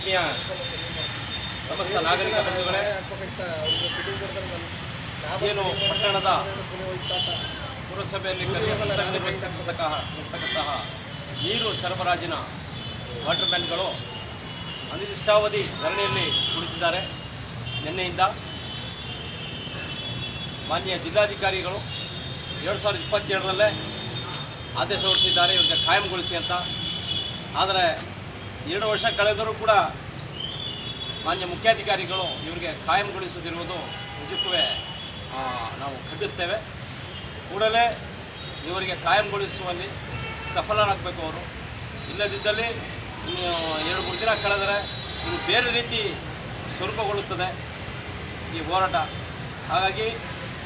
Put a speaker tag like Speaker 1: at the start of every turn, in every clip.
Speaker 1: ಆತ್ಮೀಯ ಸಮಸ್ತ ನಾಗರಿಕ ಬಂಧುಗಳೇ, ಏನು ಪಟ್ಟಣದ ಪುರಸಭೆಯಲ್ಲಿ ಕಾರ್ಯನಿರ್ವಹಿಸತಕ್ಕಂತಹ ಇರ್ತಕ್ಕಂತಹ ನೀರು ಸರಬರಾಜಿನ ವಾಟರ್ ಮ್ಯಾನ್ಗಳು ಅನಿರ್ದಿಷ್ಟಾವಧಿ ಧರಣಿಯಲ್ಲಿ ಕುಳಿತಿದ್ದಾರೆ. ನಿನ್ನೆಯಿಂದ ಮಾನ್ಯ ಜಿಲ್ಲಾಧಿಕಾರಿಗಳು ಎರಡು ಸಾವಿರದ ಇಪ್ಪತ್ತೇಳರಲ್ಲೇ ಆದೇಶ ಹೊರಡಿಸಿದ್ದಾರೆ. ಇವರಿಗೆ ಕಾಯಂಗೊಳಿಸಿ ಅಂತ. ಆದರೆ ಎರಡು ವರ್ಷ ಕಳೆದರೂ ಕೂಡ ಮಾನ್ಯ ಮುಖ್ಯಾಧಿಕಾರಿಗಳು ಇವರಿಗೆ ಕಾಯಂಗೊಳಿಸದಿರುವುದು ನಿಜಕ್ಕೂ ನಾವು ಖಂಡಿಸ್ತೇವೆ. ಕೂಡಲೇ ಇವರಿಗೆ ಕಾಯಂಗೊಳಿಸುವಲ್ಲಿ ಸಫಲರಾಗಬೇಕು ಅವರು. ಇಲ್ಲದಿದ್ದಲ್ಲಿ ಎರಡು, ಮೂರು ದಿನ ಕಳೆದರೆ ಇದು ಬೇರೆ ರೀತಿ ಸ್ವರೂಪಗೊಳ್ಳುತ್ತದೆ ಈ ಹೋರಾಟ. ಹಾಗಾಗಿ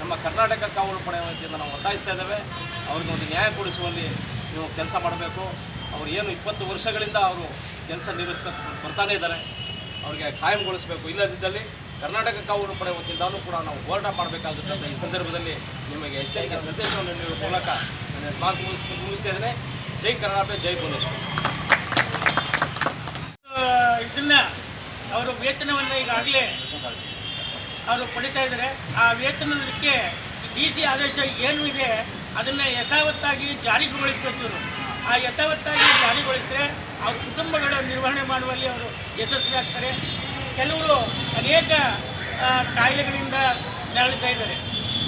Speaker 1: ನಮ್ಮ ಕರ್ನಾಟಕ ಕಾವಲು ಪಡೆ ನಾವು ಒತ್ತಾಯಿಸ್ತಾ ಇದ್ದೇವೆ. ಅವ್ರಿಗೆ ಒಂದು ನ್ಯಾಯ ಕೊಡಿಸುವಲ್ಲಿ ನೀವು ಕೆಲಸ ಮಾಡಬೇಕು. ಅವರು ಏನು ಇಪ್ಪತ್ತು ವರ್ಷಗಳಿಂದ ಅವರು ಕೆಲಸ ನಿರ್ವಹಿಸ್ತಾ ಬರ್ತಾನೇ ಇದ್ದಾರೆ. ಅವರಿಗೆ ಕಾಯಂಗೊಳಿಸಬೇಕು. ಇಲ್ಲದಿದ್ದಲ್ಲಿ ಕರ್ನಾಟಕ ಕಾವಲು ಪಡೆ ವತಿಯಿಂದಲೂ ಕೂಡ ನಾವು ಹೋರಾಟ ಮಾಡಬೇಕಾಗುತ್ತೆ ಈ ಸಂದರ್ಭದಲ್ಲಿ ನಿಮಗೆ ಎಚ್ಚರಿಕೆ ಸಂದೇಶವನ್ನು ನೀಡುವ ಮೂಲಕ ನನ್ನ ಮಾತು ಮುಗಿಸ್, ಮುಗಿಸ್ತಾ ಇದ್ದೇನೆ. ಜೈ ಕರ್ನಾಟಕ ಜೈ ಭುವನೇಶ್ವರ್.
Speaker 2: ಇದನ್ನ ಅವರು ವೇತನವನ್ನು ಈಗಾಗಲೇ ಅವರು ಪಡಿತಾ ಇದ್ದಾರೆ. ಆ ವೇತನದಕ್ಕೆ ಡಿ ಸಿ ಆದೇಶ ಏನು ಇದೆ. ಅದನ್ನು ಯಥಾವತ್ತಾಗಿ ಜಾರಿಗೊಳಿಸಬೇಕು. ಆ ಯಥಾವತ್ತಾಗಿ ಜಾರಿಗೊಳಿಸಿದ್ರೆ ಅವ್ರ ಕುಟುಂಬಗಳ ನಿರ್ವಹಣೆ ಮಾಡುವಲ್ಲಿ ಅವರು ಯಶಸ್ವಿಯಾಗ್ತಾರೆ ಕೆಲವರು ಅನೇಕ ಕಾಯಿಲೆಗಳಿಂದ ನರಳುತ್ತಾ ಇದ್ದಾರೆ.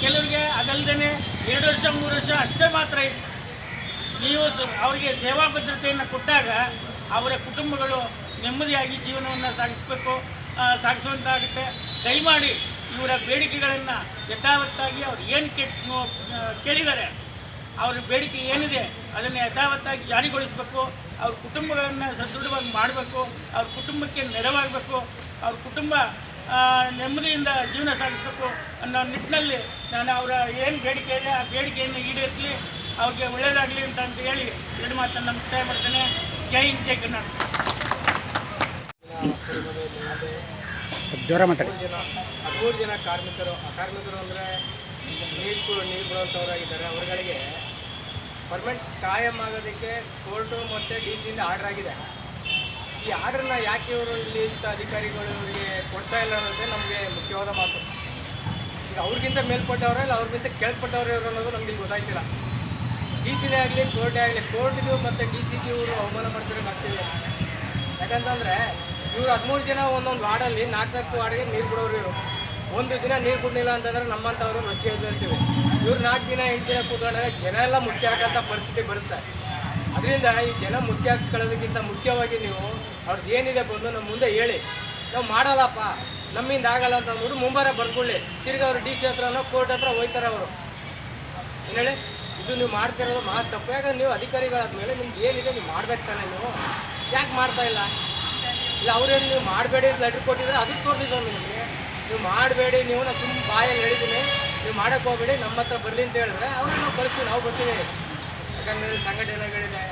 Speaker 2: ಕೆಲವರಿಗೆ ಅದಲ್ಲದೆ ಎರಡು ವರ್ಷ, ಮೂರು ವರ್ಷ ಅಷ್ಟೇ ಮಾತ್ರ ಇದೆ. ನೀವು ಅವರಿಗೆ ಸೇವಾ ಭದ್ರತೆಯನ್ನು ಕೊಟ್ಟಾಗ ಅವರ ಕುಟುಂಬಗಳು ನೆಮ್ಮದಿಯಾಗಿ ಜೀವನವನ್ನು ಸಾಗಿಸಬೇಕು ಸಾಗಿಸುವಂತಾಗುತ್ತೆ. ದಯಮಾಡಿ ಇವರ ಬೇಡಿಕೆಗಳನ್ನು ಯಥಾವತ್ತಾಗಿ ಅವ್ರು ಏನು ಕೆ ಕೇಳಿದ್ದಾರೆ, ಅವ್ರ ಬೇಡಿಕೆ ಏನಿದೆ ಅದನ್ನು ಯಥಾವತ್ತಾಗಿ ಜಾರಿಗೊಳಿಸಬೇಕು, ಅವ್ರ ಕುಟುಂಬಗಳನ್ನು ಸದೃಢವಾಗಿ ಮಾಡಬೇಕು, ಅವ್ರ ಕುಟುಂಬಕ್ಕೆ ನೆರವಾಗಬೇಕು, ಅವ್ರ ಕುಟುಂಬ ನೆಮ್ಮದಿಯಿಂದ ಜೀವನ ಸಾಗಿಸಬೇಕು ಅನ್ನೋ ನಿಟ್ಟಿನಲ್ಲಿ ನಾನು ಅವರ ಏನು ಬೇಡಿಕೆ ಇದೆ, ಆ ಬೇಡಿಕೆಯನ್ನು ಈಡೇರಿಸಲಿ, ಅವ್ರಿಗೆ ಒಳ್ಳೆಯದಾಗಲಿ ಅಂತ ಅಂತ ಹೇಳಿ ಎರಡು ಮಾತನ್ನು ಮುಕ್ತಾಯ ಮಾಡ್ತೇನೆ. ಜೈ ಹಿಂದ್, ಜೈ ಕರ್ನಾಟಕ.
Speaker 3: ಸ್ವಲ್ಪ ಜ್ವರ ಮಾತಾಡಿ.
Speaker 4: ಹದಿಮೂರು ಜನ ಕಾರ್ಮಿಕರು ಕಾರ್ಮಿಕರು ಅಂದರೆ ನೀರು ನೀರು ಬಿಡುವಂಥವರಾಗಿದ್ದಾರೆ ಅವರುಗಳಿಗೆ ಪರ್ಮನೆಂಟ್ ಕಾಯಂ ಆಗೋದಕ್ಕೆ ಕೋರ್ಟು ಮತ್ತು ಡಿ ಸಿಯಿಂದ ಆರ್ಡರ್ ಆಗಿದೆ. ಈ ಆರ್ಡ್ರನ್ನ ಯಾಕೆ ಇವರು ಇಲ್ಲಿ ಇಂಥ ಅಧಿಕಾರಿಗಳು ಇವರಿಗೆ ಕೊಡ್ತಾ ಇಲ್ಲ ಅನ್ನೋದೇ ನಮಗೆ ಮುಖ್ಯವಾದ ಮಾತು. ಈಗ ಅವ್ರಿಗಿಂತ ಮೇಲ್ಪಟ್ಟವ್ರೆ ಇಲ್ಲ, ಅವ್ರಿಗಿಂತ ಕೆಳಪಟ್ಟವ್ರು ಇವರು ಅನ್ನೋದು ನಮಗೆ ಗೊತ್ತಾಯ್ತಿಲ್ಲ. ಡಿ ಸಿನೇ ಆಗಲಿ ಕೋರ್ಟೇ ಆಗಲಿ ಕೋರ್ಟ್ಗೂ ಮತ್ತು ಡಿ ಸಿಗೂ ಇವರು ಅವಮಾನ ಮಾಡ್ತಿರೋಕ್ಕಾಗ್ತಿದೆ ಯಾಕಂತಂದರೆ ಇವರು ಹದಿಮೂರು ಜನ ಒಂದೊಂದು ವಾರ್ಡಲ್ಲಿ ನಾಲ್ಕು ನಾಲ್ಕು ವಾರ್ಡ್ಗೆ ನೀರು ಬಿಡೋರು ಇವರು. ಒಂದು ದಿನ ನೀರು ಬಿಡಲಿಲ್ಲ ಅಂತಂದ್ರೆ ನಮ್ಮಂಥವ್ರು ಮಚ್ಚಿಗೆ ಹೇಳ್ತೀವಿ. ಇವ್ರು ನಾಲ್ಕು ದಿನ, ಎಂಟು ದಿನ ಕೂತ್ಕೊಂಡಾಗ ಜನ ಎಲ್ಲ ಮುಖ್ಯ ಹಾಕೋಂಥ ಪರಿಸ್ಥಿತಿ ಬರುತ್ತೆ. ಅದರಿಂದ ಈ ಜನ ಮುಖ್ಯ ಹಾಕ್ಸ್ಕೊಳ್ಳೋದಕ್ಕಿಂತ ಮುಖ್ಯವಾಗಿ ನೀವು ಅವ್ರದ್ದು ಏನಿದೆ ಬಂದು ನಮ್ಮ ಮುಂದೆ ಹೇಳಿ. ನಾವು ಮಾಡಲ್ಲಪ್ಪ, ನಮ್ಮಿಂದ ಆಗಲ್ಲ ಅಂತ ಅಂದ್ಬಿಟ್ಟು ಮುಂಬಾರ ಬರ್ಕೊಳ್ಳಿ ತಿರ್ಗಿ ಅವರು ಡಿ ಸಿ ಹತ್ರನೋ ಕೋರ್ಟ್ ಹತ್ರ ಹೋಯ್ತಾರೆ ಅವರು. ಏನು ಹೇಳಿ? ಇದು ನೀವು ಮಾಡ್ತಿರೋದು ಮಹಾ ತಪ್ಪು. ಯಾಕಂದ್ರೆ ನೀವು ಅಧಿಕಾರಿಗಳಾದ್ಮೇಲೆ ನಿಮ್ಗೆ ಏನಿದೆ ನೀವು ಮಾಡ್ಬೇಕು ತಾನೆ ನೀವು. ಯಾಕೆ ಮಾಡ್ತಾ ಇಲ್ಲ? ಇಲ್ಲ ಅವ್ರೇನು ನೀವು ಮಾಡಬೇಡಿ ಅಂತ ಲೆಟ್ರ್ ಕೊಟ್ಟಿದ್ರೆ ಅದಕ್ಕೆ ತೋರಿಸಿ ಸ್ವಾಮಿ ನಿಮಗೆ. ನೀವು ಮಾಡಬೇಡಿ ನೀವು ಸುಮ್ಮನೆ ಬಾಯಲ್ಲಿ ಹೇಳಿದ್ದೀನಿ. ನೀವು ಮಾಡೋಕ್ಕೆ ಹೋಗ್ಬೇಡಿ, ನಮ್ಮ ಹತ್ರ ಬರಲಿ ಅಂತ ಹೇಳಿದ್ರೆ ಅವ್ರನ್ನ ನಾವು ಕಳಿಸ್ತೀವಿ, ನಾವು ಬರ್ತೀವಿ. ಯಾಕಂದರೆ ಸಂಘಟನೆಗಳಿದೆ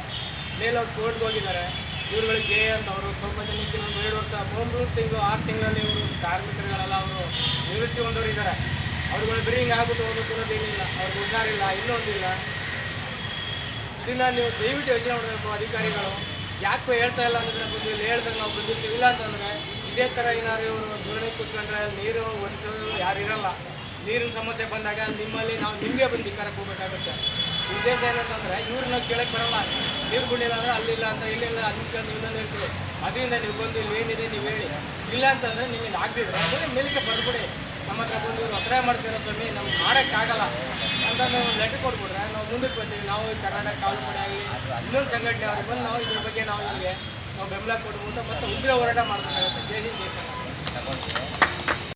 Speaker 4: ಮೇಲವ್ರು ಕೋರ್ಟ್ಗೆ ಹೋಗಿದ್ದಾರೆ. ಇವ್ರುಗಳಿಗೆ ಅಂತ ಅವರು ಸ್ವಲ್ಪ ಜನಕ್ಕೆ ಒಂದು ಎರಡು ವರ್ಷ, ಮೂರು ತಿಂಗಳು, ಆರು ತಿಂಗಳಲ್ಲಿ ಇವರು ಕಾರ್ಮಿಕರುಗಳೆಲ್ಲ, ಅವರು ನಿವೃತ್ತಿ ಹೊಂದವರು ಇದ್ದಾರೆ. ಅವ್ರುಗಳು ಬರೀ ಹಿಂಗೆ ಆಗ್ಬಿಟ್ಟು ಹೋಗೋದು ಅನ್ನೋದೇನಿಲ್ಲ ಅವ್ರಿಗೆ ಹುಷಾರಿಲ್ಲ, ಇನ್ನೊಂದಿಲ್ಲ. ಇದನ್ನ ನೀವು ದಯವಿಟ್ಟು ಯೋಚನೆ ಮಾಡಬೇಕು ಅಧಿಕಾರಿಗಳು. ಯಾಕೆ ಹೇಳ್ತಾ ಇಲ್ಲ ಅಂದ್ರೆ ಬಂದು ಇಲ್ಲಿ ಹೇಳಿದ್ರೆ ನಾವು ಬಂದಿರ್ತೀವಿ. ಇಲ್ಲ ಅಂತಂದರೆ ಇದೇ ಥರ ಏನಾದ್ರು ಇವರು ಧೋರಣೆ ಕೂತ್ಕೊಂಡ್ರೆ ನೀರು, ಒಂದು ಯಾರು ಇರಲ್ಲ. ನೀರಿನ ಸಮಸ್ಯೆ ಬಂದಾಗ ನಿಮ್ಮಲ್ಲಿ ನಾವು ನಿಮಗೆ ಬಂದು ಕರಕ್ಕೆ ಹೋಗ್ಬೇಕಾಗುತ್ತೆ. ಉದ್ದೇಶ ಏನಂತಂದರೆ ಇವ್ರು ನಾವು ಕೇಳಕ್ಕೆ ಬರಲ್ಲ. ನೀರು ಬಿಡಲಿಲ್ಲ ಅಂದರೆ ಅಲ್ಲಿಲ್ಲ ಅಂತ ಇಲ್ಲಿಲ್ಲ ಅದಕ್ಕೆ ಇನ್ನೊಂದು ಹೇಳ್ತೀವಿ. ಅದರಿಂದ ನೀವು ಬಂದು ಇಲ್ಲಿ ಏನಿದೆ ನೀವು ಹೇಳಿ. ಇಲ್ಲ ಅಂತಂದರೆ ನಿಮಗೆ ಆಗ್ಬಿಡ್ರಿ ಅದನ್ನೇ ಮೇಲಕ್ಕೆ ಬರ್ಬಿಡಿ ನಮ್ಮ ಹತ್ರ ಬಂದು ಇವ್ರು ಒತ್ತಾಯ ಮಾಡ್ತೀರೋ ಸ್ವಾಮಿ, ನಮ್ಗೆ ಮಾಡೋಕ್ಕಾಗಲ್ಲ ಅಂತ ಒಂದು ಲೆಟರ್ ಕೊಟ್ಬಿಟ್ರೆ ನಾವು ಮುಂದಕ್ಕೆ ಬರ್ತೀವಿ ನಾವು ಈ ಕರ್ನಾಟಕ ಕಾವಲು ಪಡೆ ಆಗಲಿ, ಇನ್ನೊಂದು ಸಂಘಟನೆ ಅವ್ರಿಗೆ ಬಂದು ನಾವು ಇದ್ರ ಬಗ್ಗೆ ನಾವು ನಿಮಗೆ ನಾವು ಬೆಂಬಲ ಕೊಡ್ಬೋದು ಮತ್ತು ಉಗ್ರ ಹೋರಾಟ ಮಾಡಬೇಕಾಗುತ್ತೆ. ಜೈ ಹಿಂದ್, ಜೈ